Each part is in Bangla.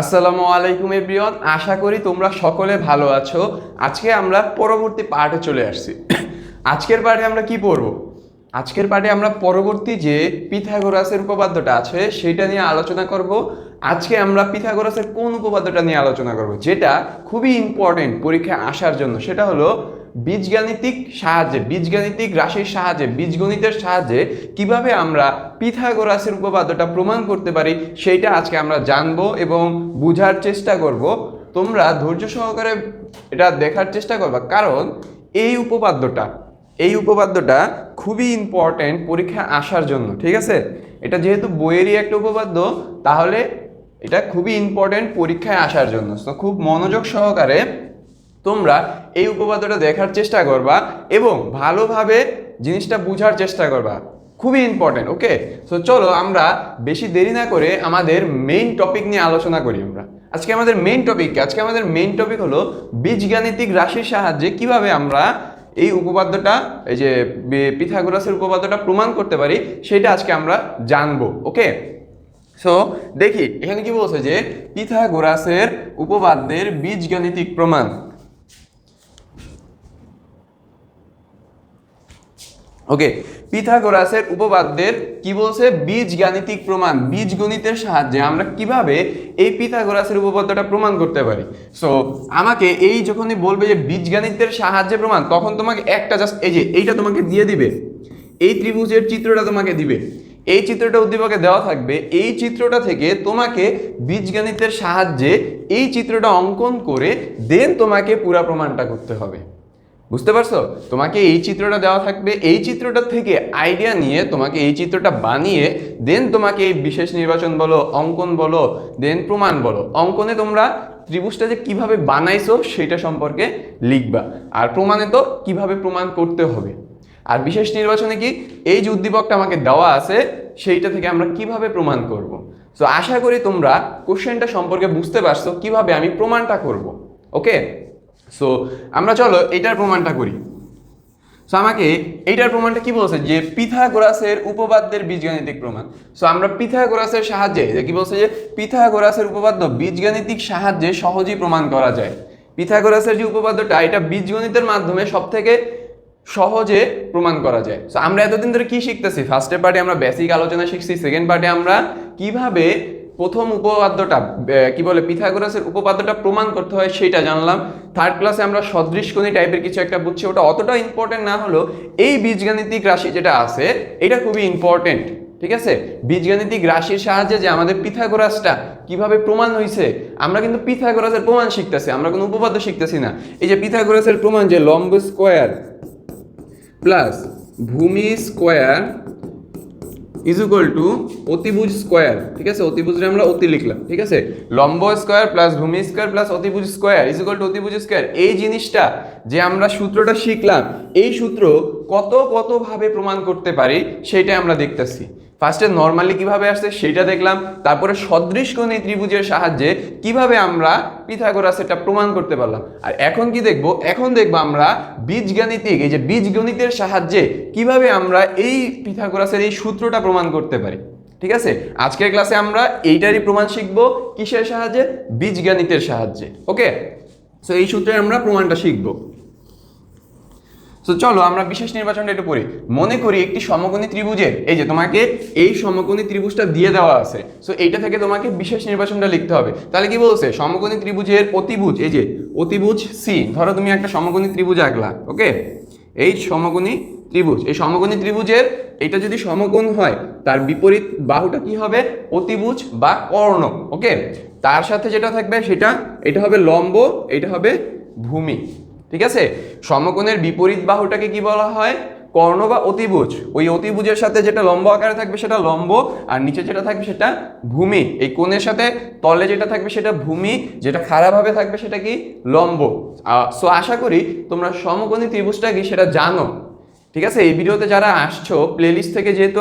আসসালামু আলাইকুম এভরিওয়ান, আশা করি তোমরা সকলে ভালো আছো। আজকে আমরা পরবর্তী পার্টে চলে আসছি। আজকের পার্টে আমরা কি পড়ব? আজকের পার্টে আমরা পরবর্তী যে পিথাগোরাসের উপপাদ্যটা আছে সেটা নিয়ে আলোচনা করব। আজকে আমরা পিথাগোরাসের কোন উপপাদ্যটা নিয়ে আলোচনা করব, যেটা খুবই ইম্পর্টেন্ট পরীক্ষায় আসার জন্য, সেটা হলো বীজগাণিতিক সাহায্যে, বীজগাণিতিক রাশির সাহায্যে, বীজগণিতের সাহায্যে কীভাবে আমরা পিথাগোরাসের উপপাদ্যটা প্রমাণ করতে পারি, সেইটা আজকে আমরা জানব এবং বোঝার চেষ্টা করব। তোমরা ধৈর্য সহকারে এটা দেখার চেষ্টা করবা, কারণ এই উপপাদ্যটা এই উপপাদ্যটা খুবই ইম্পর্ট্যান্ট পরীক্ষায় আসার জন্য, ঠিক আছে? এটা যেহেতু বইয়েরই একটা উপপাদ্য, তাহলে এটা খুবই ইম্পর্ট্যান্ট পরীক্ষায় আসার জন্য। তো খুব মনোযোগ সহকারে তোমরা এই উপপাদ্যটা দেখার চেষ্টা করবা এবং ভালোভাবে জিনিসটা বোঝার চেষ্টা করবা। খুবই ইম্পর্টেন্ট ওকে সো চলো আমরা বেশি দেরি না করে আমাদের মেইন টপিক নিয়ে আলোচনা করি আমরা। আজকে আমাদের মেইন টপিক আজকে আমাদের মেইন টপিক হলো বীজগাণিতিক রাশির সাহায্যে কীভাবে আমরা এই উপপাদ্যটা, এই যে পিথাগোরাসের উপপাদ্যটা প্রমাণ করতে পারি, সেটা আজকে আমরা জানব ওকে সো দেখি, এখানে কি বলছে যে পিথাগোরাসের উপপাদ্যের বীজগাণিতিক প্রমাণ। ওকে পিথাগোরাসের উপপাদ্যের কি বলছে? বীজগাণিতিক প্রমাণ, বীজগণিতের সাহায্যে আমরা কীভাবে এই পিথাগোরাসের উপপাদ্যটা প্রমাণ করতে পারি? সো আমাকে এই যখনই বলবে যে বীজগণিতের সাহায্যে প্রমাণ, তখন তোমাকে একটা জাস্ট এই যে এইটা তোমাকে দিয়ে দিবে, এই ত্রিভুজের চিত্রটা তোমাকে দিবে, এই চিত্রটা উদ্দীপকে দেওয়া থাকবে, এই চিত্রটা থেকে তোমাকে বীজগণিতের সাহায্যে এই চিত্রটা অঙ্কন করে দেন তোমাকে পুরা প্রমাণটা করতে হবে। বুঝতে পারছ? তোমাকে এই চিত্রটা দেওয়া থাকবে। এই চিত্রটা থেকে আইডিয়া নিয়ে তোমাকে এই চিত্রটা বানিয়ে দেন তোমাকে এই বিশেষ নির্বাচন বলো, অঙ্কন বলো দেন প্রমাণ বলো। অঙ্কনে তোমরা ত্রিভুজটা যে কীভাবে বানাইছো সেটা সম্পর্কে লিখবা। আর প্রমাণে তো কীভাবে প্রমাণ করতে হবে। আর বিশেষ নির্বাচনে কি এই যে উদ্দীপকটা আমাকে দেওয়া আছে, সেইটা থেকে আমরা কীভাবে প্রমাণ করব? সো আশা করি তোমরা কোশ্চেনটা সম্পর্কে বুঝতে পারছ কীভাবে আমি প্রমাণটা করব। ওকে সো আমরা চলো এটার প্রমাণটা করি। সো আমাকে এইটার প্রমাণটা কি বলছে? যে পিথাগোরাসের উপপাদ্যের বীজগাণিতিক প্রমাণ। সো আমরা পিথাগোরাসের সাহায্যে কি বলছে যে পিথাগোরাসের উপপাদ্য বীজগাণিতিক সাহায্যে সহজেই প্রমাণ করা যায়। পিথাগোরাসের যে উপপাদ্যটা এটা বীজগণিতের মাধ্যমে সব থেকে সহজে প্রমাণ করা যায়। সো আমরা এতদিন ধরে কি শিখতেছি? ফার্স্টের পার্টে আমরা বেসিক আলোচনা শিখছি সেকেন্ড পার্টে আমরা কীভাবে প্রথম উপপাদ্যটা কি বলে, পিথাগোরাসের উপপাদ্যটা প্রমাণ করতে হয় সেটা জানলাম। থার্ড ক্লাসে আমরা সদৃশকোণী টাইপের কিছু একটা বুঝছি, ওটা অতটা ইম্পর্টেন্ট না হলেও এই বীজগাণিতিক রাশি যেটা আছে, এটা খুবই ইম্পর্টেন্ট ঠিক আছে? বীজগাণিতিক রাশির সাহায্যে যে আমাদের পিথাগোরাসটা কীভাবে প্রমাণ হয়েছে আমরা কিন্তু পিথাগোরাসের প্রমাণ শিখতেছি, আমরা কোনো উপপাদ্য শিখতেছি না। এই যে পিথাগোরাসের প্রমাণ যে লম্ব স্কোয়ার প্লাস ভূমি স্কোয়ার ইজ ইকুয়াল টু অতিভুজ স্কোয়ার ঠিক আছে? অতিভুজে আমরা অতি লিখলাম, ঠিক আছে? লম্ব স্কোয়ার প্লাস ভূমি স্কোয়ার প্লাস অতিভুজ স্কোয়ার ইজ ইকুয়াল টু অতিভুজ স্কোয়ার এই জিনিসটা যে আমরা সূত্রটা শিখলাম, এই সূত্র কত কতভাবে প্রমাণ করতে পারি সেটা আমরা দেখতেছি। ফার্স্টে নর্মালি কীভাবে আসছে সেটা দেখলাম, তারপরে সদৃশকোণী ত্রিভুজের সাহায্যে কীভাবে আমরা পিথাগোরাস এটা প্রমাণ করতে পারলাম। আর এখন কি দেখব? এখন দেখব আমরা বীজগাণিতিক, এই যে বীজগণিতের সাহায্যে কীভাবে আমরা এই পিথাগোরাসের এই সূত্রটা প্রমাণ করতে পারি। ঠিক আছে? আজকের ক্লাসে আমরা এইটারই প্রমাণ শিখব কিসের সাহায্যে? বীজগণিতের সাহায্যে। ওকে সো এই সূত্রে আমরা প্রমাণটা শিখব। তো চলো আমরা বিশেষ নির্বাচনটা একটু পড়ি মনে করি একটি সমকোণী ত্রিভুজের, এই যে তোমাকে এই সমকোণী ত্রিভুজটা দিয়ে দেওয়া আছে। সো এইটা থেকে তোমাকে বিশেষ নির্বাচনটা লিখতে হবে। তাহলে কি বলছে? সমকোণী ত্রিভুজের অতিভুজ, এই যে অতিভুজ সি ধরো তুমি একটা সমকোণী ত্রিভুজ আঁকলা ওকে এই সমকোণী ত্রিভুজ, এই সমকোণী ত্রিভুজের এটা যদি সমকোণ হয়, তার বিপরীত বাহুটা কি হবে? অতিভুজ বা কর্ণ ওকে তার সাথে যেটা থাকবে সেটা, এটা হবে লম্ব, এটা হবে ভূমি। ঠিক আছে? সমকোণের বিপরীত বাহুটাকে কি বলা হয়? কর্ণ বা অতিভুজ। ওই অতিভুজের সাথে যেটা লম্ব আকারে থাকবে সেটা লম্ব, আর নিচে যেটা থাকবে সেটা ভূমি। এই কোণের সাথে তলে যেটা থাকবে সেটা ভূমি, যেটা খারাপভাবে থাকবে সেটা কি? লম্ব। সো আশা করি তোমরা সমকোণী ত্রিভুজটা কি সেটা জানো। ঠিক আছে? এই ভিডিওতে যারা আসছো প্লেলিস্ট থেকে যেহেতু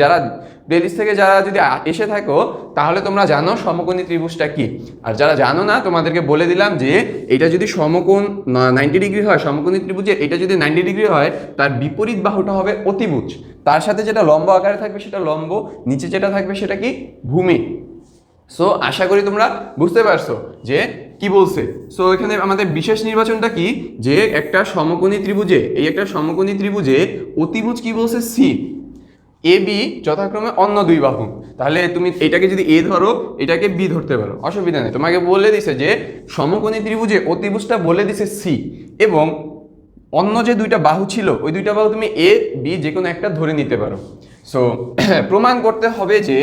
যারা প্লেলিস্ট থেকে যারা যদি এসে থাকো, তাহলে তোমরা জানো সমকোণী ত্রিভুজটা কি। আর যারা জানো না, তোমাদেরকে বলে দিলাম যে, এটা যদি সমকোণ নাইনটি ডিগ্রি হয়, সমকোণী ত্রিভুজের এটা যদি নাইনটি ডিগ্রি হয়, তার বিপরীত বাহুটা হবে অতিভুজ। তার সাথে যেটা লম্ব আকারে থাকবে সেটা লম্ব, নিচে যেটা থাকবে সেটা কি? ভূমি। সো আশা করি তোমরা বুঝতে পারছ যে, কি বলছে। সো এখানে আমাদের বিশেষ নির্বাচনটা কি? যে, একটা সমকোণী ত্রিভুজে, এই একটা সমকোণী ত্রিভুজে অতিভুজ কি বলছে? সি এ বি যথাক্রমে অন্য দুই বাহু তাহলে তুমি এটাকে যদি এ ধরো, এটাকে বি ধরতে পারো। অসুবিধা নেই। তোমাকে বলে দিছে যে, সমকোণী ত্রিভুজে অতিভুজটা বলে দিছে সি এবং অন্য যে দুইটা বাহু ছিল, ওই দুইটা বাহু তুমি এ বি যে কোনো একটা ধরে নিতে পারো। সো প্রমাণ করতে হবে যে,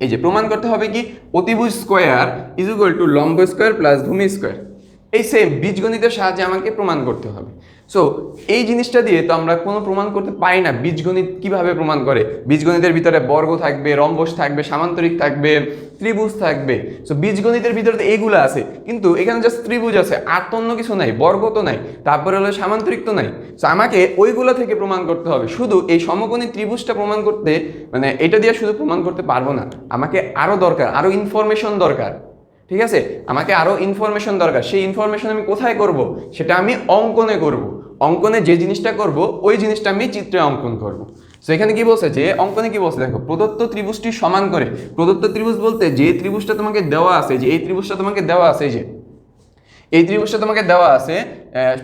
এই যে প্রমাণ করতে হবে কি, অতিভুজ স্কোয়ার ইজ ইকুয়াল টু লম্ব স্কোয়ার প্লাস ভূমি স্কোয়ার। এই সেম বীজগণিতের সাহায্যে আমাকে প্রমাণ করতে হবে। সো এই জিনিসটা দিয়ে তো আমরা কোনো প্রমাণ করতে পারি না বীজগণিত কীভাবে প্রমাণ করে। বীজগণিতের ভিতরে বর্গ থাকবে, রম্বস থাকবে, সামান্তরিক থাকবে, ত্রিভুজ থাকবে। সো বীজগণিতের ভিতরে তো এইগুলো আছে, কিন্তু এখানে জাস্ট ত্রিভুজ আছে, আর তো অন্য কিছু নাই, বর্গ তো নাই, তারপরে হলো সামান্তরিক তো নাই। সো আমাকে ওইগুলো থেকে প্রমাণ করতে হবে। শুধু এই সমকোণী ত্রিভুজটা প্রমাণ করতে মানে এটা দিয়ে শুধু প্রমাণ করতে পারব না, আমাকে আরও দরকার আরও ইনফরমেশন দরকার। ঠিক আছে? আমাকে আরও ইনফরমেশন দরকার। সেই ইনফরমেশন আমি কোথায় করব? সেটা আমি অঙ্কনে করব। অঙ্কনে যে জিনিসটা করব, ওই জিনিসটা আমি চিত্রে অঙ্কন করব। তো এখানে কি বলছে? যে অঙ্কনে কি বলছে? দেখো, প্রদত্ত ত্রিভুজটি সমান করে। প্রদত্ত ত্রিভুজ বলতে যে ত্রিভুজটা তোমাকে দেওয়া আছে, যে এই ত্রিভুজটা তোমাকে দেওয়া আছে যে, এই ত্রিভুজটা তোমাকে দেওয়া আছে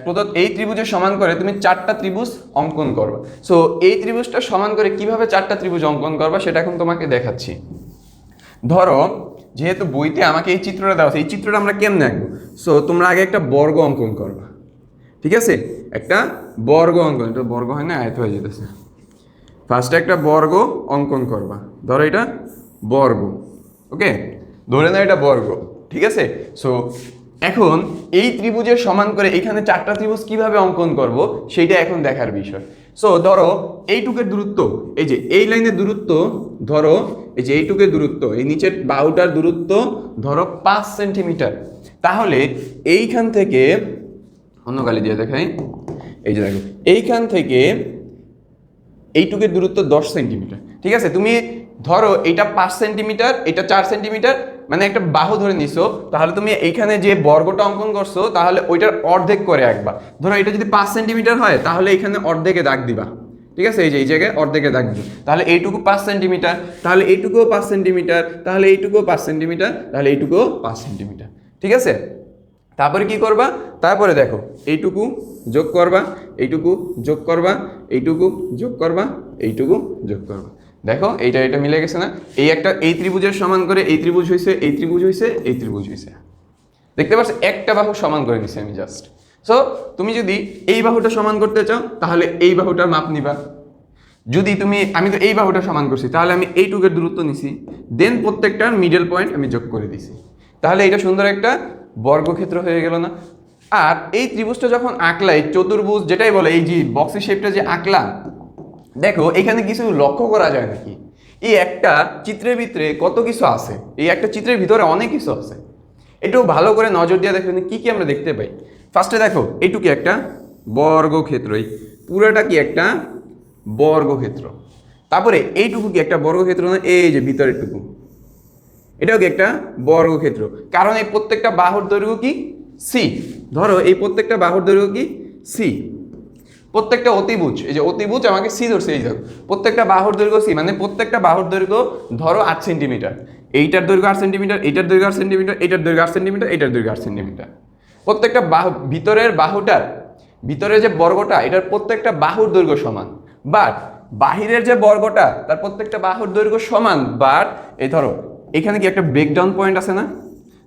প্রদত্ত, এই ত্রিভুজের সমান করে তুমি চারটা ত্রিভুজ অঙ্কন করবা। সো এই ত্রিভুজটা সমান করে কীভাবে চারটা ত্রিভুজ অঙ্কন করবা, সেটা এখন তোমাকে দেখাচ্ছি। ধরো যেহেতু বইতে আমাকে এই চিত্রটা দেওয়া আছে, এই চিত্রটা আমরা কেমনে আঁকবো? সো তোমরা আগে একটা বর্গ অঙ্কন করবা। ঠিক আছে? একটা বর্গ অঙ্কন, এটা বর্গ হয় না, আয়ত হয়ে যেতেছে। ফার্স্টে একটা বর্গ অঙ্কন করবা। ধরো এটা বর্গ। ওকে ধরে নাও এটা বর্গ। ঠিক আছে? সো এখন এই ত্রিভুজের সমান করে এখানে চারটা ত্রিভুজ কীভাবে অঙ্কন করব, সেইটা এখন দেখার বিষয়। সো ধরো, এইটুকের দূরত্ব, এই যে এই লাইনের দূরত্ব, ধরো, এই যে এইটুকের দূরত্ব, এই নিচের বাহুটার দূরত্ব, ধরো পাঁচ সেন্টিমিটার। তাহলে এইখান থেকে, অন্য গালি দিয়ে দেখাই। এই যে দেখো, এইখান থেকে এইটুকের দূরত্ব দশ সেন্টিমিটার। ঠিক আছে? তুমি ধরো এটা পাঁচ সেন্টিমিটার, এটা চার সেন্টিমিটার মানে একটা বাহু ধরে নিছো, তাহলে তুমি এইখানে যে বর্গটা অঙ্কন করছ, তাহলে ওইটার অর্ধেক করে একবার ধরো এটা যদি পাঁচ সেন্টিমিটার হয়, তাহলে এখানে অর্ধেকে দাগ দিবা। ঠিক আছে? এই যে, এই জায়গায় অর্ধেকে দাগ দিই তাহলে এইটুকু পাঁচ সেন্টিমিটার, তাহলে এইটুকুও পাঁচ সেন্টিমিটার, তাহলে এইটুকুও পাঁচ সেন্টিমিটার, তাহলে এইটুকুও পাঁচ সেন্টিমিটার। ঠিক আছে? তারপরে কি করবা? তারপরে দেখো, এইটুকু যোগ করবা, এইটুকু যোগ করবা, এইটুকু যোগ করবা, এইটুকু যোগ করবা। দেখো, এইটা এটা মিলে গেছে না? এই একটা, এই ত্রিভুজের সমান করে এই ত্রিভুজ হয়েছে এই ত্রিভুজ হয়েছে এই ত্রিভুজ হয়েছে দেখতে পাচ্ছ, একটা বাহু সমান করে নিছি আমি জাস্ট সো তুমি যদি এই বাহুটা সমান করতে চাও, তাহলে এই বাহুটার মাপ নিবা। যদি তুমি, আমি তো এই বাহুটা সমান করছি, তাহলে আমি এইটুকের দূরত্ব নিছি। দেন প্রত্যেকটার মিডল পয়েন্ট আমি যোগ করে দিছি। তাহলে এটা সুন্দর একটা বর্গক্ষেত্র হয়ে গেল না। আর এই ত্রিভুজটা যখন আঁকলাই, চতুর্ভুজ যেটাই বলে, এই যে বক্সি শেপটা যে আঁকলাম, দেখো, এখানে কিছু লক্ষ্য করা যায় নাকি? এই একটা চিত্রের ভিতরে কত কিছু আছে? এই একটা চিত্রের ভিতরে অনেক কিছু আছে। একটু ভালো করে নজর দিয়ে দেখো কি কি আমরা দেখতে পাই। ফার্স্টে দেখো, এইটুকু একটা বর্গক্ষেত্র, এই পুরোটা কি একটা বর্গক্ষেত্র। তারপরে এইটুকু কি একটা বর্গক্ষেত্র না? এই যে ভিতরেরটুকু। এটাও কি একটা বর্গক্ষেত্র কারণ এই প্রত্যেকটা বাহুর দৈর্ঘ্য কি? সি ধরো এই প্রত্যেকটা বাহুর দৈর্ঘ্য কি? সি প্রত্যেকটা অতিভুজ, এই যে অতিভুজ আমাকে সি ধরছে, এই ধরো প্রত্যেকটা বাহুর দৈর্ঘ্য সি মানে প্রত্যেকটা বাহুর দৈর্ঘ্য ধরো আট সেন্টিমিটার। এইটার দৈর্ঘ্য আট সেন্টিমিটার, এইটার দৈর্ঘ্য আট সেন্টিমিটার, এইটার দৈর্ঘ্য আট সেন্টিমিটার, এইটার দৈর্ঘ্য আট সেন্টিমিটার। প্রত্যেকটা বাহু, ভিতরের বাহুটার, ভিতরের যে বর্গটা, এটার প্রত্যেকটা বাহুর দৈর্ঘ্য সমান। বাট বাহিরের যে বর্গটা, তার প্রত্যেকটা বাহুর দৈর্ঘ্য সমান। বাট এই ধরো এখানে কি একটা ব্রেকডাউন পয়েন্ট আছে না?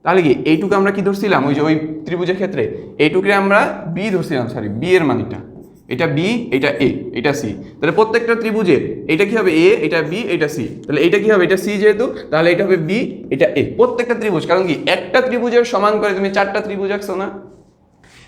তাহলে কি, এইটুকু আমরা কি ধরছিলাম? ওই যে ওই ত্রিভুজের ক্ষেত্রে এইটুকুরে আমরা বি ধরছিলাম সরি বি এর মানিটা এটা বি এটা এ এটা সি তাহলে প্রত্যেকটা ত্রিভুজে এটা কি হবে এ এটা বি এটা সি তাহলে এটা কি হবে? এটা সি যেহেতু, তাহলে এটা হবে বি এটা এ প্রত্যেকটা ত্রিভুজ, কারণ কি, একটা ত্রিভুজের সমান করে তুমি চারটা ত্রিভুজ আঁকছো না?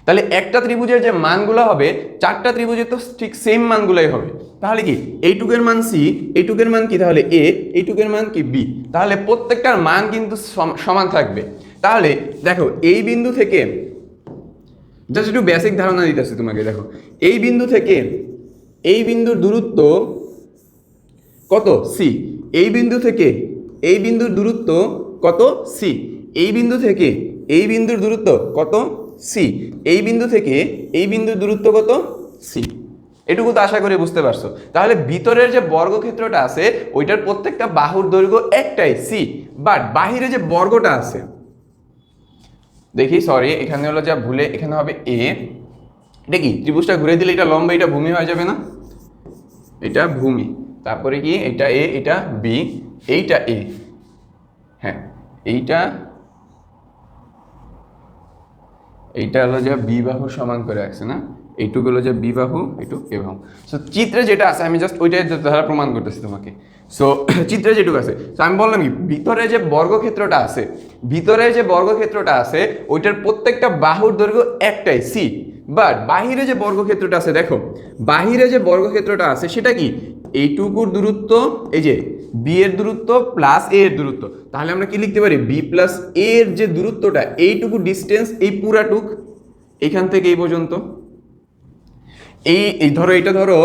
তাহলে একটা ত্রিভুজের যে মানগুলো হবে, চারটা ত্রিভুজের তো ঠিক সেম মানগুলোই হবে। তাহলে কি? এইটুকের মান সি, এইটুকের মান কি? তাহলে এ, এইটুকের মান কি বি? তাহলে প্রত্যেকটার মান কিন্তু সম- সমান থাকবে। তাহলে দেখো, এই বিন্দু থেকে জাস্ট একটু বেসিক ধারণা দিতেছে তোমাকে, দেখো। এই বিন্দু থেকে, এই বিন্দুর দূরত্ব কত? সি এই বিন্দু থেকে, এই বিন্দুর দূরত্ব কত? সি এই বিন্দু থেকে, এই বিন্দুর দূরত্ব কত? সি। এই বিন্দু থেকে এই বিন্দুর দূরত্ব কত? সি। এটুকু তো আশা করি বুঝতে পারছ। তাহলে ভিতরের যে বর্গক্ষেত্রটা আছে, ওইটার প্রত্যেকটা বাহুর দৈর্ঘ্য একটাই, সি। বাট বাহিরে যে বর্গটা আছে, দেখি সরি এখানে হলো যা ভুলে, এখানে হবে এ। এটা কি? ত্রিভুজটা ঘুরে দিলে এটা লম্বা, এটা ভূমি হয়ে যাবে না? এটা ভূমি। তারপরে কি? এটা এ, এটা বি, এইটা এ। হ্যাঁ এইটা এইটা হলো যে বি বাহু সমান করে রাখছে, না? এইটুকু হলো যে বিবাহু, এইটুকু বাহু সো চিত্রে যেটা আছে, আমি জাস্ট ওইটাই দ্বারা প্রমাণ করতেছি তোমাকে। সো চিত্রে যেটুকু আছে সো আমি বললাম কি, ভিতরে যে বর্গক্ষেত্রটা আছে, ভিতরে যে বর্গক্ষেত্রটা আছে, ওইটার প্রত্যেকটা বাহুর দৈর্ঘ্য একটাই সি বাট বাহিরে যে বর্গক্ষেত্রটা আছে, দেখো, বাহিরে যে বর্গক্ষেত্রটা আছে, সেটা কি? এইটুকুর দূরত্ব, এই যে বি এর দূরত্ব প্লাস এ এর দূরত্ব। তাহলে আমরা কি লিখতে পারি? বি প্লাস এ এর যে দূরত্বটা, এইটুকু ডিস্টেন্স এই পুরাটুক, এখান থেকে এই পর্যন্ত। এই এই ধরো, এটা ধরো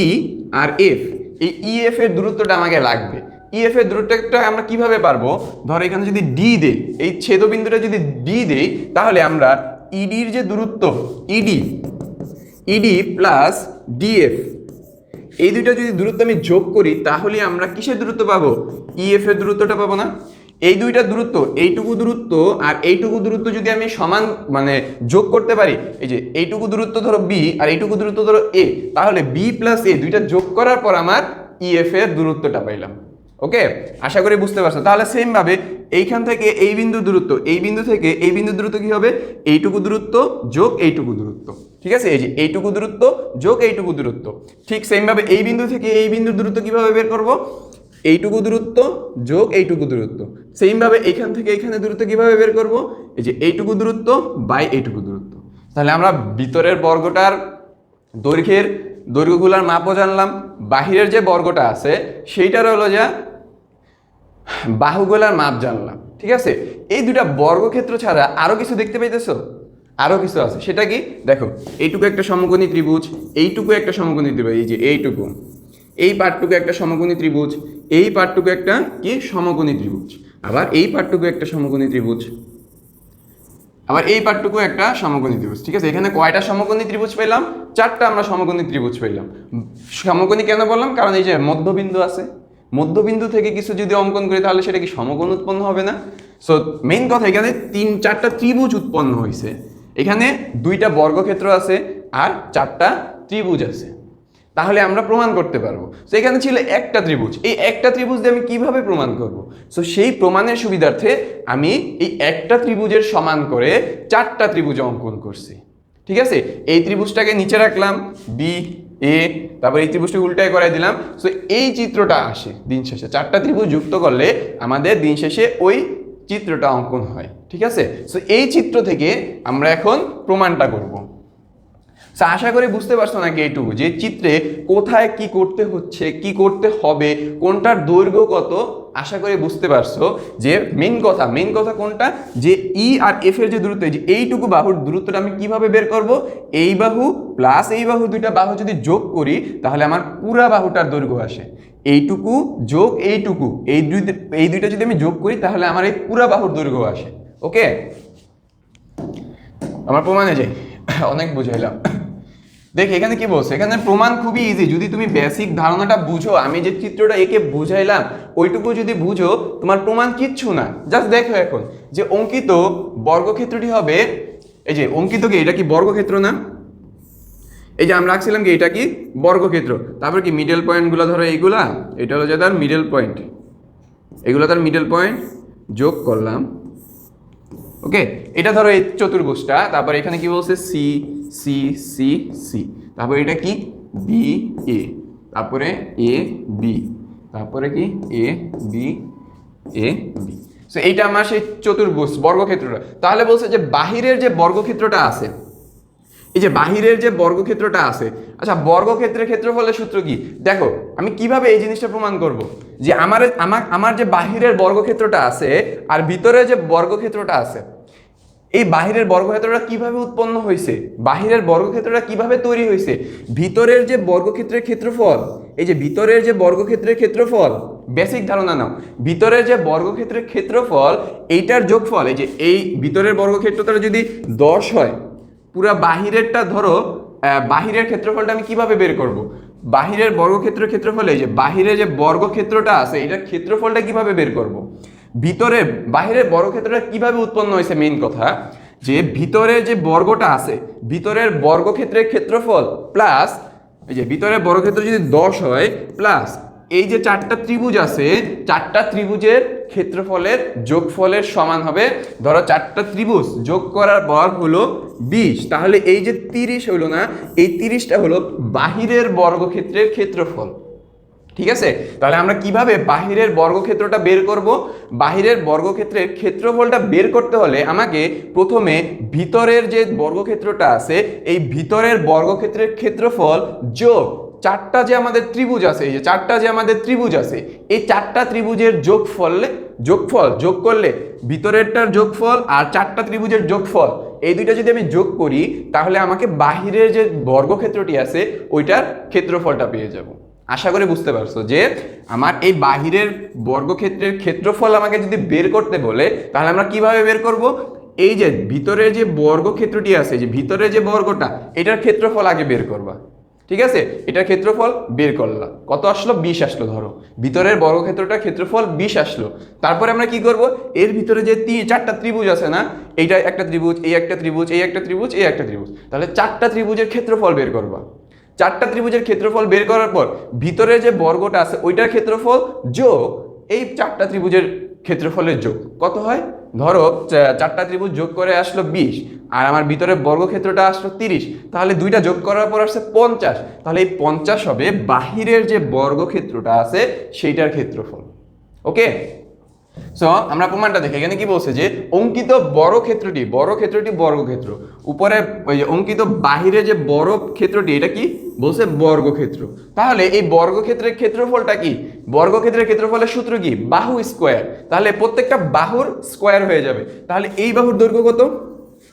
ই আর এফ এই ই এফ এর দূরত্বটা আমাকে লাগবে। ই এফ এর দূরত্বটা আমরা কীভাবে পারব? ধরো, এখানে যদি ডি দেই, এই ছেদবিন্দুটা যদি ডি দেই, তাহলে আমরা ইডির যে দূরত্ব ইডি ইডি প্লাস ডিএফ এই দুইটা যদি দূরত্ব আমি যোগ করি, তাহলে আমরা কিসের দূরত্ব পাবো? ইএফ এর দূরত্বটা পাবো না? এই দুইটা দূরত্ব, এইটুকু দূরত্ব আর এইটুকু দূরত্ব যদি আমি সমান মানে যোগ করতে পারি, এই যে এইটুকু দূরত্ব ধরো বি আর এইটুকু দূরত্ব ধরো এ তাহলে বি প্লাস এ দুইটা যোগ করার পর আমার ইএফ এর দূরত্বটা পাইলাম। ওকে আশা করি বুঝতে পারছ। তাহলে সেম ভাবে এইখান থেকে এই বিন্দু দূরত্ব, এই বিন্দু থেকে এই বিন্দু দূরত্ব কি হবে? এইটুকু দূরত্ব যোগ এইটুকু দূরত্ব। ঠিক আছে? এই যে এইটুকু দূরত্ব যোগ এইটুকু দূরত্ব। ঠিক সেম ভাবে এই বিন্দু থেকে এই বিন্দুর দূরত্ব কীভাবে বের করব? এইটুকু দূরত্ব যোগ এইটুকু দূরত্ব। সেম ভাবে এইখান থেকে এইখানে দূরত্ব কীভাবে বের করব? এই যে এইটুকু দূরত্ব বাই এইটুকু দূরত্ব। তাহলে আমরা ভিতরের বর্গটার দৈর্ঘ্যের দৈর্ঘ্যগুলার মাপও জানলাম। বাহিরের যে বর্গটা আছে সেইটার হলো যা বাহুগুলার মাপ জানলাম, ঠিক আছে? এই দুটা বর্গক্ষেত্র ছাড়া আরও কিছু দেখতে পাইতেছো? আরও কিছু আছে। সেটা কি? দেখো, এইটুকু একটা সমকোণী ত্রিভুজ, এইটুকু একটা সমকোণী ত্রিভুজ, এই যে এইটুকু। এই পার্টটুকু একটা সমকোণী ত্রিভুজ, এই পার্টটুকু একটা কি? সমকোণী ত্রিভুজ। আবার এই পার্টটুকু একটা সমকোণী ত্রিভুজ। আবার এই পার্টটুকু একটা সমকোণী ত্রিভুজ, ঠিক আছে? এখানে কয়টা সমকোণী ত্রিভুজ পেলাম? চারটা আমরা সমকোণী ত্রিভুজ পেলাম। সমকোণী কেন বললাম? কারণ এই যে মধ্যবিন্দু আছে মধ্যবিন্দু থেকে কিছু যদি অঙ্কন করি, তাহলে সেটা কি সমকোণ উৎপন্ন হবে না? সো মেইন কথা এখানে তিন, চারটা ত্রিভুজ উৎপন্ন হয়েছে এখানে দুইটা বর্গক্ষেত্র আছে আর চারটা ত্রিভুজ আছে। তাহলে আমরা প্রমাণ করতে পারব। তো এখানে ছিল একটা ত্রিভুজ। এই একটা ত্রিভুজ দিয়ে আমি কীভাবে প্রমাণ করব? সো সেই প্রমাণের সুবিধার্থে আমি এই একটা ত্রিভুজের সমান করে চারটা ত্রিভুজ অঙ্কন করছি। ঠিক আছে? এই ত্রিভুজটাকে নিচে রাখলাম বি এ তারপর এই ত্রিভুজটি উল্টায় করাই দিলাম। সো এই চিত্রটা আসে দিন শেষে। চারটা ত্রিভুজ যুক্ত করলে আমাদের দিন শেষে ওই চিত্রটা অঙ্কন হয়। ঠিক আছে? সো এই চিত্র থেকে আমরা এখন প্রমাণটা করব। So, আশা করি বুঝতে পারছ নাকি এইটুকু যে চিত্রে কোথায় কি করতে হচ্ছে কি করতে হবে কোনটার দৈর্ঘ্য কত আশা করি বুঝতে পারছ। যে মেন কথা মেন কথা কোনটা যে ই আর এফ এর যে দূরত্ব যে এইটুকু বাহুর দূরত্বটা আমি কীভাবে বের করব এই বাহু প্লাস এই বাহু দুইটা বাহু যদি যোগ করি তাহলে আমার পুরা বাহুটার দৈর্ঘ্য আসে। এইটুকু যোগ এইটুকু এই দুই এই দুইটা যদি আমি যোগ করি তাহলে আমার এই পুরা বাহুর দৈর্ঘ্য আসে। ওকে আমার প্রমাণে যাই অনেক বুঝাইলাম। দেখ, এখানে কি বলছে? এখানে প্রমাণ খুবই ইজি যদি তুমি বেসিক ধারণাটা বুঝো, আমি যে চিত্রটা একে বুঝাইলাম, ওইটুকু যদি বুঝো, তোমার প্রমাণ কিচ্ছু না। জাস্ট দেখো এখন, যে অঙ্কিত বর্গক্ষেত্রটি হবে, এই যে অঙ্কিত কি, এটা কি বর্গক্ষেত্র না? এই যে আমরা রাখছিলাম কি, এটা কি বর্গক্ষেত্র। তারপর কি মিডল পয়েন্টগুলো ধরো এইগুলা, এটা হলো যে তার মিডল পয়েন্ট এগুলো তার মিডল পয়েন্ট যোগ করলাম। ওকে এটা ধরো এই চতুর্ভুজটা, তারপর এখানে কি বলছে? সি সি সি সি তারপর এটা কি? বি এ তারপরে এ বি তারপরে কি? A B A B so এইটা আমার সেই চতুর্ভুজ, বর্গক্ষেত্রটা। তাহলে বলছে যে বাহিরের যে বর্গক্ষেত্রটা আছে, এই যে বাহিরের যে বর্গক্ষেত্রটা আছে আচ্ছা বর্গক্ষেত্রের ক্ষেত্রফলের সূত্র কি? দেখো, আমি কীভাবে এই জিনিসটা প্রমাণ করব? যে আমার আমার আমার যে বাহিরের বর্গক্ষেত্রটা আছে আর ভিতরে যে বর্গক্ষেত্রটা আছে এই বাহিরের বর্গক্ষেত্রটা কীভাবে উৎপন্ন হয়েছে? বাহিরের বর্গক্ষেত্রটা কীভাবে তৈরি হয়েছে? ভিতরের যে বর্গক্ষেত্রের ক্ষেত্রফল, এই যে ভিতরের যে বর্গক্ষেত্রের ক্ষেত্রফল বেসিক ধারণা নাও। ভিতরের যে বর্গক্ষেত্রের ক্ষেত্রফল, এইটার যোগফল, এই যে এই ভিতরের বর্গক্ষেত্রটা যদি দশ হয়, পুরা বাহিরেরটা ধরো বাহিরের ক্ষেত্রফলটা আমি কীভাবে বের করব? বাহিরের বর্গক্ষেত্রের ক্ষেত্রফল, এই যে বাহিরে যে বর্গক্ষেত্রটা আছে এটা ক্ষেত্রফলটা কীভাবে বের করব? ভিতরে বাহিরের বর্গক্ষেত্রটা কীভাবে উৎপন্ন হয়েছে মেইন কথা, যে ভিতরে যে বর্গটা আছে, ভিতরের বর্গক্ষেত্রের ক্ষেত্রফল প্লাস এই যে ভিতরের বর্গক্ষেত্র যদি দশ হয় প্লাস এই যে চারটা ত্রিভুজ আছে, চারটা ত্রিভুজের ক্ষেত্রফলের যোগফলের সমান হবে, ধরো চারটা ত্রিভুজ যোগ করার বর্গ হলো বিশ, তাহলে এই যে তিরিশ হলো না, এই তিরিশটা হলো বাহিরের বর্গক্ষেত্রের ক্ষেত্রফল। ঠিক আছে? তাহলে আমরা কীভাবে বাহিরের বর্গক্ষেত্রটা বের করব? বাহিরের বর্গক্ষেত্রের ক্ষেত্রফলটা বের করতে হলে আমাকে প্রথমে ভিতরের যে বর্গক্ষেত্রটা আছে, এই ভিতরের বর্গক্ষেত্রের ক্ষেত্রফল যোগ চারটা যে আমাদের ত্রিভুজ আছে, এই যে চারটা যে আমাদের ত্রিভুজ আছে, এই চারটা ত্রিভুজের যোগফল যোগফল, যোগ করলে ভিতরেরটার যোগফল আর চারটা ত্রিভুজের যোগফল, এই দুইটা যদি আমি যোগ করি, তাহলে আমাকে বাহিরের যে বর্গক্ষেত্রটি আছে, ওইটার ক্ষেত্রফলটা পেয়ে যাব। আশা করি বুঝতে পারছ যে আমার এই বাহিরের বর্গক্ষেত্রের ক্ষেত্রফল আমাকে যদি বের করতে বলে, তাহলে আমরা কীভাবে বের করব? এই যে ভিতরে যে বর্গক্ষেত্রটি আছে, যে ভিতরে যে বর্গটা, এটার ক্ষেত্রফল আগে বের করবা। ঠিক আছে? এটার ক্ষেত্রফল বের করলাম কত আসলো? বিশ আসলো, ধরো। ভিতরের বর্গক্ষেত্রটার ক্ষেত্রফল বিশ আসলো। তারপরে আমরা কি করব? এর ভিতরে যে তিন চারটা ত্রিভুজ আছে না, এইটা একটা ত্রিভুজ, এই একটা ত্রিভুজ, এই একটা ত্রিভুজ, এই একটা ত্রিভুজ, তাহলে চারটা ত্রিভুজের ক্ষেত্রফল বের করবা। চারটা ত্রিভুজের ক্ষেত্রফল বের করার পর ভিতরে যে বর্গটা আছে, ওইটার ক্ষেত্রফল যোগ এই চারটা ত্রিভুজের ক্ষেত্রফলের যোগ। কত হয়? ধরো চারটা ত্রিভুজ যোগ করে আসলো বিশ, আর আমার ভিতরে বর্গক্ষেত্রটা আসলো তিরিশ, তাহলে দুইটা যোগ করার পর আসছে পঞ্চাশ। তাহলে এই পঞ্চাশ হবে বাহিরের যে বর্গক্ষেত্রটা আছে, সেইটার ক্ষেত্রফল। ওকে? সো আমরা প্রমাণটা দেখি। এখানে কি বলছে যে, অঙ্কিত বড় ক্ষেত্রটি বড় ক্ষেত্রটি বর্গক্ষেত্র। উপরে ওই যে অঙ্কিত বাহিরে যে বড় ক্ষেত্রটি, এটা কি? বলছে বর্গক্ষেত্র। তাহলে এই বর্গক্ষেত্রের ক্ষেত্রফলটা কি? বর্গক্ষেত্রের ক্ষেত্রফলের সূত্র কি? বাহু স্কোয়ার। তাহলে প্রত্যেকটা বাহুর স্কোয়ার হয়ে যাবে। তাহলে এই বাহুর দৈর্ঘ্য কত?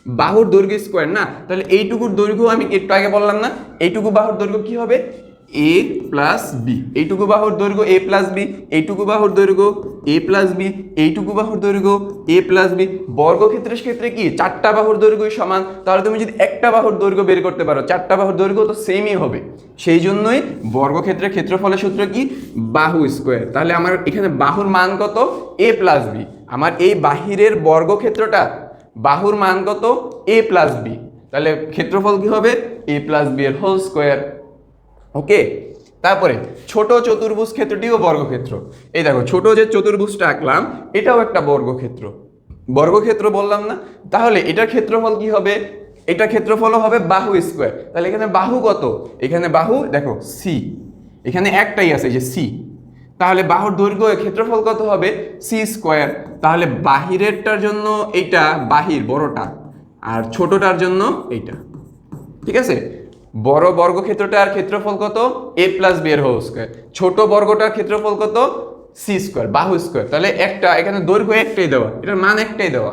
বাহুর দৈর্ঘ্য স্কোয়ার না? তাহলে এইটুকুর দৈর্ঘ্য আমি একটু আগে বললাম না। এইটুকু বাহুর দৈর্ঘ্য কি হবে? এ প্লাস বি এইটুকু বাহুর দৈর্ঘ্য এ প্লাস বি এইটুকু বাহুর দৈর্ঘ্য এ প্লাস বি এইটুকু বাহুর দৈর্ঘ্য এ প্লাস বি বর্গক্ষেত্রের ক্ষেত্রে কি? চারটা বাহুর দৈর্ঘ্যই সমান। তাহলে তুমি যদি একটা বাহুর দৈর্ঘ্য বের করতে পারো, চারটা বাহুর দৈর্ঘ্য তো সেমই হবে। সেই জন্যই বর্গক্ষেত্রের ক্ষেত্রফলের সূত্র কি? বাহু স্কোয়ার তাহলে আমার এখানে বাহুর মান কত? এ প্লাস বি আমার এই বাহিরের বর্গক্ষেত্রটা বাহুর মান কত? এ প্লাস বি তাহলে ক্ষেত্রফল কি হবে? এ প্লাস বি এর হোল স্কোয়ার ওকে? তারপরে, ছোট চতুর্ভুজ ক্ষেত্রটিও বর্গক্ষেত্র। এই দেখো, ছোট যে চতুর্ভুজটা আঁকলাম, এটাও একটা বর্গক্ষেত্র। বর্গক্ষেত্র বললাম না? তাহলে এটার ক্ষেত্রফল কি হবে? এটা ক্ষেত্রফলও হবে বাহু স্কোয়ার। তাহলে এখানে বাহু কত? এখানে বাহু, দেখো সি এখানে একটাই আছে যে সি তাহলে বাহুর দৈর্ঘ্য ক্ষেত্রফল কত হবে? C square. তাহলে বাহিরেরটার জন্য এইটা বাহির, বড়টা। আর ছোটটার জন্য এইটা। ঠিক আছে? বড় বর্গক্ষেত্রটার ক্ষেত্রফল কত? এ প্লাস বি এর হোল স্কোয়ার ছোট বর্গটার ক্ষেত্রফল কত? সি স্কোয়ার বাহু স্কোয়ার তাহলে একটা, এখানে দৈর্ঘ্য একটাই দেওয়া। এটার মান একটাই দেওয়া।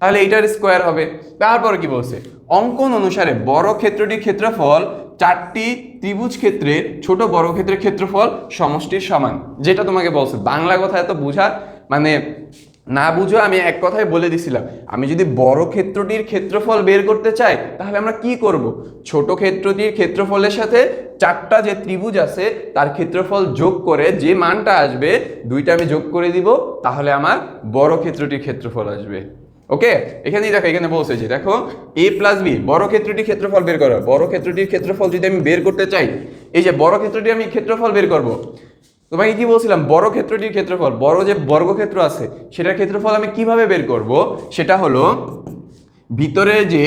তাহলে এটার স্কোয়ার হবে। তারপর কি বলছে? অঙ্কন অনুসারে বড় ক্ষেত্রটির ক্ষেত্রফল চারটি ত্রিভুজ ক্ষেত্রে ছোট বড় ক্ষেত্রের ক্ষেত্রফল সমষ্টির সমান। যেটা তোমাকে বলছে। বাংলা কথা এত বোঝা মানে না বুঝো, আমি এক কথায় বলে দিছিলাম, আমি যদি বড় ক্ষেত্রটির ক্ষেত্রফল বের করতে চাই, তাহলে আমরা কি করব? ছোট ক্ষেত্রটির ক্ষেত্রফলের সাথে চারটা যে ত্রিভুজ আছে, তার ক্ষেত্রফল যোগ করে যে মানটা আসবে, দুইটা আমি যোগ করে দিব, তাহলে আমার বড় ক্ষেত্রটির ক্ষেত্রফল আসবে। ওকে? এখানেই দেখো, এখানে বলছে যে দেখো এ প্লাস বি বড় ক্ষেত্রটির ক্ষেত্রফল বের করো। বড় ক্ষেত্রটির ক্ষেত্রফল যদি আমি বের করতে চাই, এই যে বড় ক্ষেত্রটি আমি ক্ষেত্রফল বের করব তোমাকে কি বলছিলাম? বড় ক্ষেত্রটির ক্ষেত্রফল, বড় যে বর্গক্ষেত্র আছে, সেটার ক্ষেত্রফল আমি কীভাবে বের করব? সেটা হলো, ভিতরে যে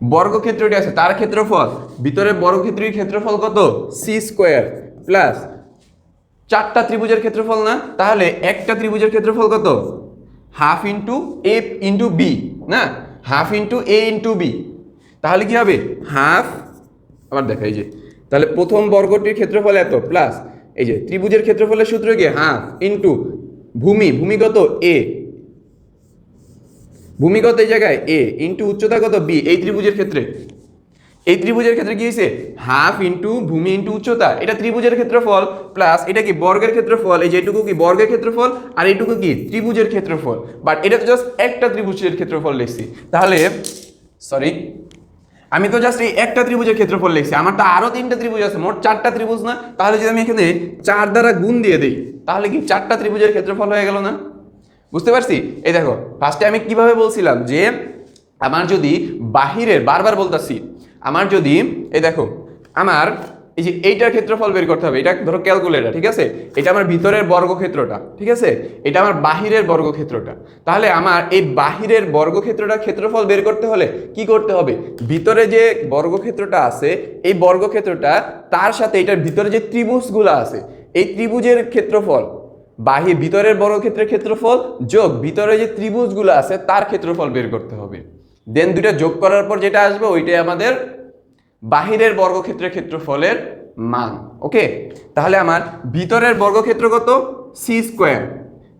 বর্গক্ষেত্রটি আছে, তার ক্ষেত্রফল, ভিতরে বর্গক্ষেত্রটির ক্ষেত্রফল কত? সি স্কোয়ার প্লাস চারটা ত্রিভুজের ক্ষেত্রফল না? তাহলে একটা ত্রিভুজের ক্ষেত্রফল কত? Half into A into B না? Half into A into B তাহলে কি হবে? হাফ, আবার দেখা এই যে। তাহলে প্রথম বর্গটির ক্ষেত্রফল এত প্লাস এই যে ত্রিভুজের ক্ষেত্রফলের সূত্র কি? হাফ ইন্টু ভূমি ভূমি কত এ ভূমি কত এই জায়গায় এ ইন্টু উচ্চতা কত? বি এই ত্রিভুজের ক্ষেত্রে। এই ত্রিভুজের ক্ষেত্রে কি হয়েছে? হাফ ইন্টু ভূমি ইন্টু উচ্চতা। এটা ত্রিভুজের ক্ষেত্রফল প্লাস এটা কি বর্গের ক্ষেত্রফল? এই যে এটুকু কি বর্গের ক্ষেত্রফল, আর এইটুকু কি ত্রিভুজের ক্ষেত্রফল? বাট এটা তো জাস্ট একটা ত্রিভুজের ক্ষেত্রফল লিখছি তাহলে সরি আমি তো জাস্ট এই একটা ত্রিভুজের ক্ষেত্রফল লিখছি। আমার তো আরও তিনটা ত্রিভুজ আছে, মোট চারটা ত্রিভুজ না? তাহলে যদি আমি এখানে চার দ্বারা গুণ দিয়ে দিই, তাহলে কি চারটা ত্রিভুজের ক্ষেত্রফল হয়ে গেল না? বুঝতে পারছি? এই দেখো ফার্স্টে আমি কীভাবে বলছিলাম যে, আমার যদি বাহিরের, বারবার বলতেছি, আমার যদি, এই দেখো, আমার এই যে এইটার ক্ষেত্রফল বের করতে হবে, এটা ধরো ক্যালকুলেটার ঠিক আছে? এটা আমার ভিতরের বর্গক্ষেত্রটা, ঠিক আছে? এটা আমার বাহিরের বর্গক্ষেত্রটা। তাহলে আমার এই বাহিরের বর্গক্ষেত্রটার ক্ষেত্রফল বের করতে হলে কি করতে হবে? ভিতরে যে বর্গক্ষেত্রটা আছে, এই বর্গক্ষেত্রটা, তার সাথে এটার ভিতরে যে ত্রিভুজগুলো আছে, এই ত্রিভুজের ক্ষেত্রফল বাহির ভিতরের বর্গক্ষেত্রের ক্ষেত্রফল যোগ ভিতরে যে ত্রিভুজগুলো আছে, তার ক্ষেত্রফল বের করতে হবে। দেন দুইটা যোগ করার পর যেটা আসবে, ওইটাই আমাদের বাহিরের বর্গক্ষেত্রের ক্ষেত্রফলের মান, ওকে? তাহলে আমার ভিতরের বর্গক্ষেত্র কত? সি স্কোয়ার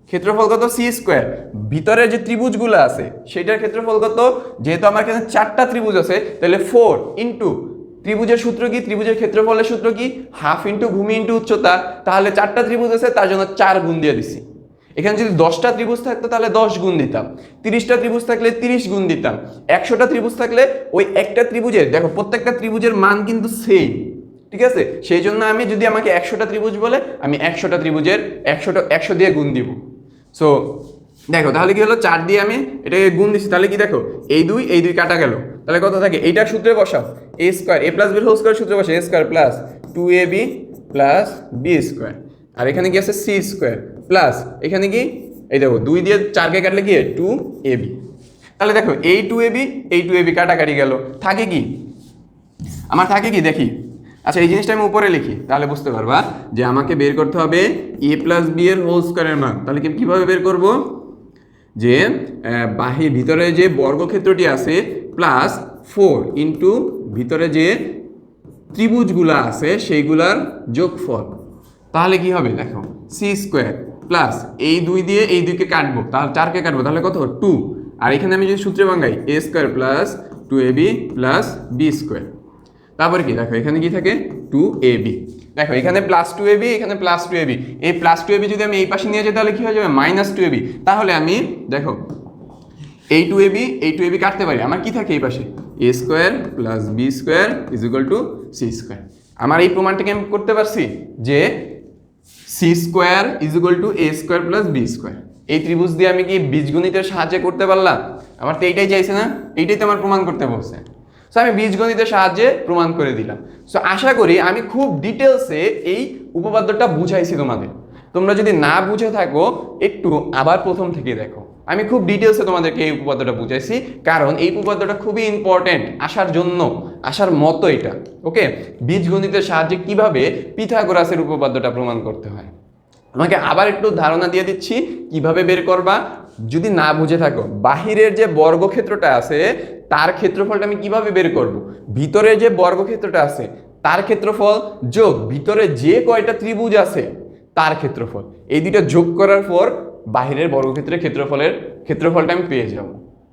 ক্ষেত্রফল কত? সি স্কোয়ার ভিতরের যে ত্রিভুজগুলো আছে, সেটার ক্ষেত্রফল কত? যেহেতু আমার এখানে চারটা ত্রিভুজ আছে, তাহলে ফোর ইন্টু ত্রিভুজের সূত্র কি? ত্রিভুজের ক্ষেত্রফলের সূত্র কি? হাফ ইন্টু ভূমি ইন্টু উচ্চতা। তাহলে চারটা ত্রিভুজ আছে, তার জন্য চার গুণ দিয়ে দিছি। এখানে যদি দশটা ত্রিভুজ থাকতো, তাহলে দশ গুণ দিতাম। তিরিশটা ত্রিভুজ থাকলে তিরিশ গুণ দিতাম। একশোটা ত্রিভুজ থাকলে ওই একটা ত্রিভুজের, দেখো, প্রত্যেকটা ত্রিভুজের মান কিন্তু সেম ঠিক আছে? সেই জন্য আমি যদি আমাকে একশোটা ত্রিভুজ বলে, আমি একশোটা ত্রিভুজের একশোটা, একশো দিয়ে গুণ দিব। সো দেখো, তাহলে কি হলো? চার দিয়ে আমি এটাকে গুণ দিচ্ছি তাহলে কি দেখো? এই দুই এই দুই কাটা গেল। তাহলে কত থাকে? এইটা সূত্রে বসাও। A square A plus B whole square সূত্রে বসে A square plus two A B plus B square আর এখানে কি আছে? সি স্কোয়ার প্লাস এখানে কি? এই দেখো, দুই দিয়ে চারকে কাটলে কি? টু এ বি তাহলে দেখো, এই টু এ বি এই টু এ বি কাটাকাটি গেল। থাকে কি? আমার থাকে কি? দেখি। আচ্ছা এই জিনিসটা আমি উপরে লিখি, তাহলে বুঝতে পারবা যে আমাকে বের করতে হবে এ প্লাস বি এর হোল স্কোয়ারের মান। তাহলে কি কীভাবে বের করব? যে বাহির ভিতরে যে বর্গক্ষেত্রটি আছে প্লাস ফোর ইন্টু ভিতরে যে ত্রিভুজগুলো আছে, সেইগুলার যোগফল। তাহলে কি হবে? দেখো সি স্কোয়ার প্লাস এই দুই দিয়ে এই দুইকে কাটবো, তাহলে চারকে কাটবো, তাহলে কত? টু আর এখানে আমি যদি সূত্রে ভাঙাই A square plus two A B plus B square তারপরে কি? দেখো, এখানে কি থাকে? টু এ বি দেখো, এখানে প্লাস টু এ বি এখানে প্লাস টু এ বি এই প্লাস টু এ বি যদি আমি এই পাশে নিয়ে যাই, তাহলে কি হয়ে যাবে? মাইনাস টু এ বি তাহলে আমি, দেখো, এই টু এ বি এই টু এ বি কাটতে পারি। আমার কি থাকে এই পাশে? A square plus B square is equal to C square আমার এই প্রমাণটাকে আমি করতে পারছি যে C square is equal to A square plus B square এই ত্রিভুজ দিয়ে আমি কি বীজগণিতের সাহায্যে করতে পারলাম? আমার তো এইটাই চাইছে না, এইটাই তো আমার প্রমাণ করতে বলছে। সো আমি বীজগণিতের সাহায্যে প্রমাণ করে দিলাম। সো আশা করি আমি খুব ডিটেলসে এই উপপাদ্যটা বুঝাইছি তোমাদের। তোমরা যদি না বুঝে থাকো, একটু আবার প্রথম থেকে দেখো। আমি খুব ডিটেলসে তোমাদেরকে এই উপপাদ্যটা বুঝাইছি। কারণ এই উপপাদ্যটা খুবই ইম্পর্টেন্ট আসার জন্য, আসার মতো এটা ওকে বীজগণিতের সাহায্যে কীভাবে পিথাগোরাসের উপপাদ্যটা প্রমাণ করতে হয়? আমাকে আবার একটু ধারণা দিয়ে দিচ্ছি, কীভাবে বের করবা? যদি না বুঝে থাকো, বাহিরের যে বর্গক্ষেত্রটা আছে, তার ক্ষেত্রফলটা আমি কীভাবে বের করব? ভিতরে যে বর্গক্ষেত্রটা আছে, তার ক্ষেত্রফল যোগ, ভিতরে যে কয়টা ত্রিভুজ আছে, তার ক্ষেত্রফল। এই দুইটা যোগ করার পর বাহিরের বর্গক্ষেত্রের ক্ষেত্রফলের, ক্ষেত্রফলটা আমি পেয়ে যাব।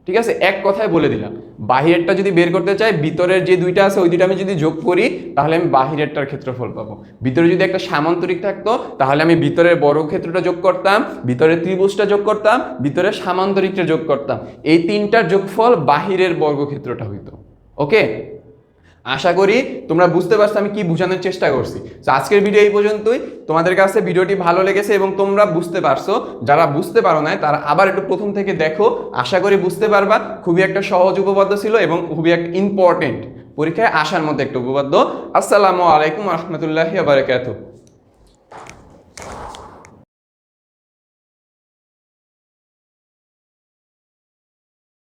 ঠিক আছে? এক কথায় বলে দিলাম। বাহিরেরটা যদি বের করতে চাই, ভিতরের যে দুইটা আছে, ওই দুইটা আমি যদি যোগ করি, তাহলে আমি বাহিরেরটার ক্ষেত্রফল পাবো। ভিতরে যদি একটা সামান্তরিক থাকতো, তাহলে আমি ভিতরের বর্গক্ষেত্রটা যোগ করতাম, ভিতরের ত্রিভুজটা যোগ করতাম, ভিতরের সামান্তরিকটা যোগ করতাম। এই তিনটার যোগফল বাহিরের বর্গক্ষেত্রটা হইতো। ওকে? আশা করি তোমরা বুঝতে পারছ আমি কি বোঝানোর চেষ্টা করছি। তো আজকের ভিডিও এই পর্যন্তই। তোমাদের কাছে ভিডিওটি ভালো লেগেছে এবং তোমরা বুঝতে পারছ, যারা বুঝতে পারো না তারা আবার একটু প্রথম থেকে দেখো। আশা করি বুঝতে পারবা, খুবই একটা সহজ উপপাদ্য ছিল এবং খুবই একটা ইম্পর্টেন্ট পরীক্ষায় আসার মধ্যে একটা উপপাদ্য। আসসালামু আলাইকুম রহমতুল্লাহ বারাকাতুহু।